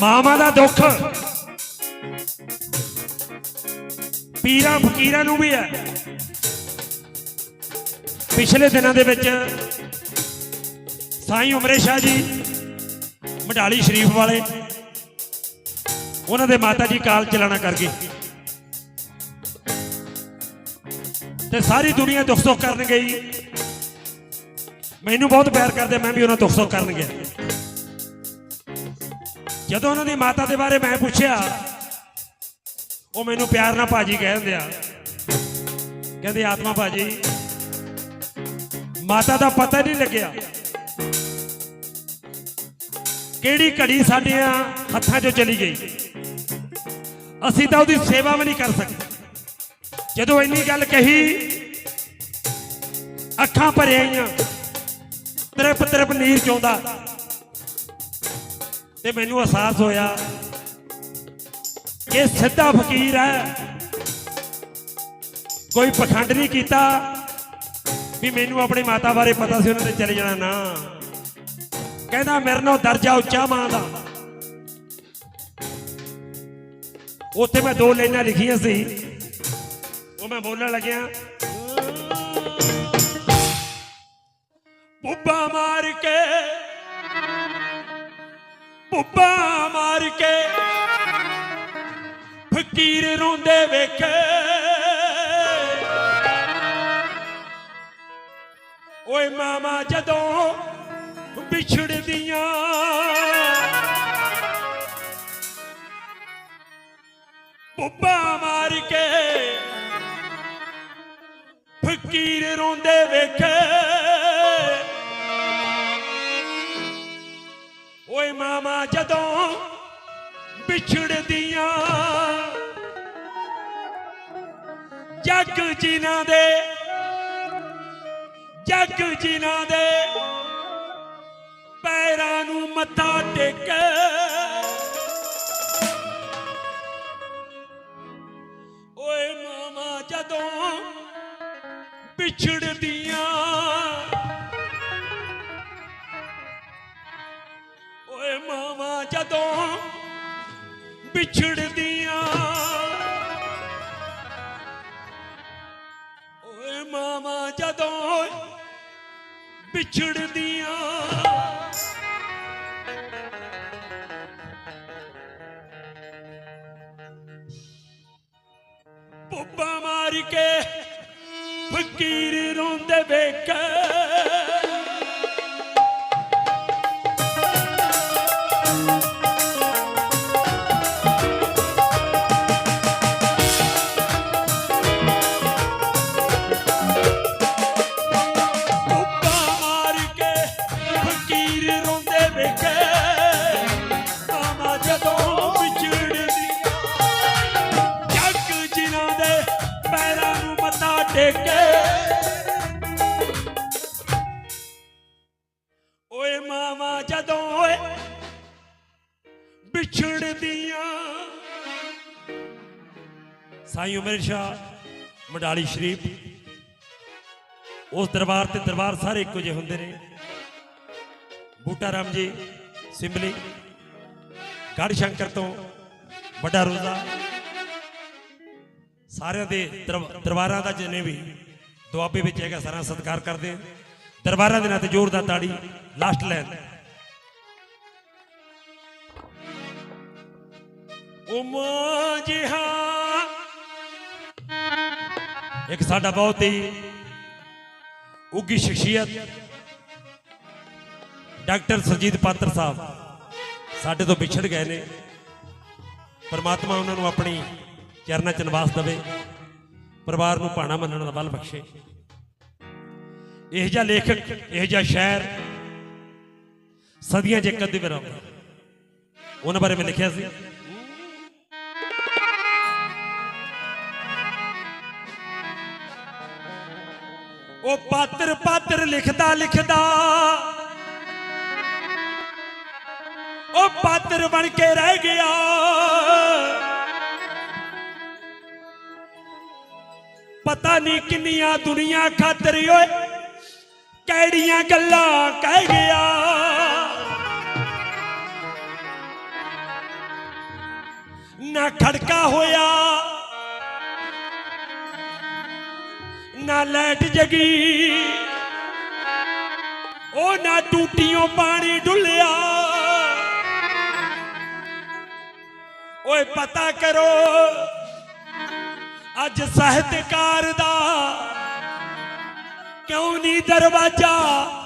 ਮਾਵਾਂ ਦਾ ਦੁੱਖ। ਪੀਰਾਂ ਫਕੀਰਾਂ ਨੂੰ ਵੀ ਹੈ। ਪਿਛਲੇ ਦਿਨਾਂ ਦੇ ਵਿੱਚ ਸਾਈਂ ਉਮਰੇ ਸ਼ਾਹ ਜੀ ਮਢਾਲੀ ਸ਼ਰੀਫ ਵਾਲੇ, ਉਹਨਾਂ ਦੇ ਮਾਤਾ ਜੀ ਕਾਲ ਚਲਾਣਾ ਕਰ ਗਏ। ਤੇ ਸਾਰੀ ਦੁਨੀਆ ਦੁੱਖ ਸੁੱਖ ਕਰਨ ਗਈ ਮੈਨੂੰ ਬਹੁਤ ਪਿਆਰ ਕਰਦੇ, ਮੈਂ ਵੀ ਉਹਨਾਂ ਦੁੱਖ ਸੁੱਖ ਕਰਨ ਗਿਆ। ਜਦੋਂ ਉਹਨਾਂ ਦੀ ਮਾਤਾ ਦੇ ਬਾਰੇ ਮੈਂ ਪੁੱਛਿਆ, ਉਹ ਮੈਨੂੰ ਪਿਆਰ ਨਾਲ ਭਾਜੀ ਕਹਿੰਦੇ ਆ। ਕਹਿੰਦੇ, ਆਤਮਾ ਭਾਜੀ, ਮਾਤਾ ਦਾ ਪਤਾ ਨਹੀਂ ਲੱਗਿਆ। ਕਿਹੜੀ ਘੜੀ ਸਾਡੀਆਂ ਹੱਥਾਂ 'ਚੋਂ ਚਲੀ ਗਈ? ਅਸੀਂ ਤਾਂ ਉਹਦੀ ਸੇਵਾ ਵੀ ਨਹੀਂ ਕਰ ਸਕਦੇ ਜਦੋਂ ਇੰਨੀ ਗੱਲ ਕਹੀ, ਅੱਖਾਂ ਭਰ ਆਈਆਂ, ਤ੍ਰਿਪ ਤ੍ਰਿਪ ਨੀਰ ਚੋਂਦਾ ਤੇ ਮੈਨੂੰ ਅਹਿਸਾਸ ਹੋਇਆ ਇਹ ਸਿੱਧਾ ਫਕੀਰ ਹੈ। ਕੋਈ ਪਖੰਡ ਨਹੀਂ ਕੀਤਾ ਵੀ ਮੈਨੂੰ ਆਪਣੀ ਮਾਤਾ ਬਾਰੇ ਪਤਾ ਸੀ, ਉਹਨਾਂ ਦੇ ਚਲੇ ਜਾਣਾ ਨਾ। ਕਹਿੰਦਾ, ਮੇਰੇ ਨਾਲ ਦਰਜਾ ਉੱਚਾ ਮਾਂ ਦਾ। ਉੱਥੇ ਮੈਂ ਦੋ ਲਾਈਨਾਂ ਲਿਖੀਆਂ ਸੀ। ਉਹ ਮੈਂ ਬੋਲਣ ਲੱਗਿਆ ਫਕੀਰ ਰੋਂਦੇ ਵੇਖੇ। ਓਏ ਮਾਮਾ ਜਦੋਂ ਵਿਛੜਦੀਆਂ ਪੁੱਬਾ ਮਾਰ ਕੇ ਫਕੀਰ ਰੋਂਦੇ ਵੇਖੇ। ਓਏ ਮਾਮਾ ਜਦੋਂ ਵਿਛੜਦੀਆਂ ਜੱਗ ਜਿਨ੍ਹਾਂ ਦੇ, ਜੱਗ ਜਿਨ੍ਹਾਂ ਦੇ ਪੈਰਾਂ ਨੂੰ ਮੱਥਾ ਟੇਕ। ਓਏ ਮਾਮਾ, ਜਦੋਂ ਵਿਛੜਦੀਆਂ ਓਏ ਮਾਮਾ, ਜਦੋਂ ਵਿਛੜਦੀਆਂ ਜਦੋਂ ਵਿਛੜਦੀਆਂ ਪੁੱਪਾ ਮਾਰ ਕੇ ਫਕੀਰ ਰੋਂਦੇ ਵੇਖੇ ਓਏ ਮਾਮਾ ਜਦੋਂ ਓਏ ਵਿਛੜਦੀਆਂ। ਸਾਈਂ ਉਮਰ ਸ਼ਾਹ, ਮਡਾਲੀ ਸ਼ਰੀਫ, ਉਸ ਦਰਬਾਰ ਤੇ ਦਰਬਾਰ ਸਾਰੇ ਇੱਕੋ ਜਿਹੇ ਹੁੰਦੇ ਨੇ। ਬੂਟਾ ਰਾਮ ਜੀ, ਸਿੰਬਲੀ ਗੜ ਸ਼ੰਕਰ ਤੋਂ ਵੱਡਾ ਰੋਜ਼ਾ। ਸਾਰਿਆਂ ਦੇ ਦਰ- ਦਰਬਾਰਾਂ ਦਾ ਜਿੰਨੇ ਵੀ ਦੁਆਬੇ ਵਿੱਚ ਹੈਗਾ ਸਾਰਾ ਸਤਿਕਾਰ ਕਰਦੇ ਆ। ਦਰਬਾਰਾਂ ਦੇ ਨਾਲ ਤੇ ਜ਼ੋਰਦਾਰ ਤਾੜੀ ਲਾਸਟ ਲੈਨ ਉਹ ਜਿਹਾ। ਇੱਕ ਸਾਡਾ ਬਹੁਤ ਹੀ ਉੱਗੀ ਸ਼ਖਸੀਅਤ, ਡਾਕਟਰ ਸਰਜੀਤ ਪਾਤਰ ਸਾਹਿਬ ਸਾਡੇ ਤੋਂ ਵਿਛੜ ਗਏ ਨੇ। ਪਰਮਾਤਮਾ ਉਹਨਾਂ ਨੂੰ ਆਪਣੀ ਚਰਨਾਂ ਚ ਨਿਵਾਸ ਦੇਵੇ, ਪਰਿਵਾਰ ਨੂੰ ਭਾਣਾ ਮੰਨਣ ਦਾ ਬਲ ਬਖਸ਼ੇ। ਇਹ ਜਿਹਾ ਲੇਖਕ, ਇਹ ਜਿਹਾ ਸ਼ਾਇਰ ਸਦੀਆਂ ਜੇ ਕਦੇ ਅੱਧੀ ਵਾਰ ਆਉਂਦਾ। ਉਹਨਾਂ ਬਾਰੇ ਮੈਂ ਲਿਖਿਆ ਸੀ। ਉਹ ਪਾਤਰ ਪਾਤਰ ਲਿਖਦਾ ਲਿਖਦਾ। ਉਹ ਪਾਤਰ ਬਣ ਕੇ ਰਹਿ ਗਿਆ। ਪਤਾ ਨਹੀਂ ਕਿੰਨੀਆਂ ਦੁਨੀਆ ਖਾਤਰ ਓਏ। ਕਿਹੜੀਆਂ ਗੱਲਾਂ ਕਹਿ ਗਿਆ? ਨਾ ਖੜਕਾ ਹੋਇਆ, ਨਾ ਲੈਟ ਜਗੀ, ਉਹ ਨਾ ਟੂਟੀਆਂ ਪਾਣੀ ਡੁੱਲਿਆ। ਓਏ ਪਤਾ ਕਰੋ, ਅੱਜ ਸਾਹਿਤਕਾਰ ਦਾ क्यों दरवाजा.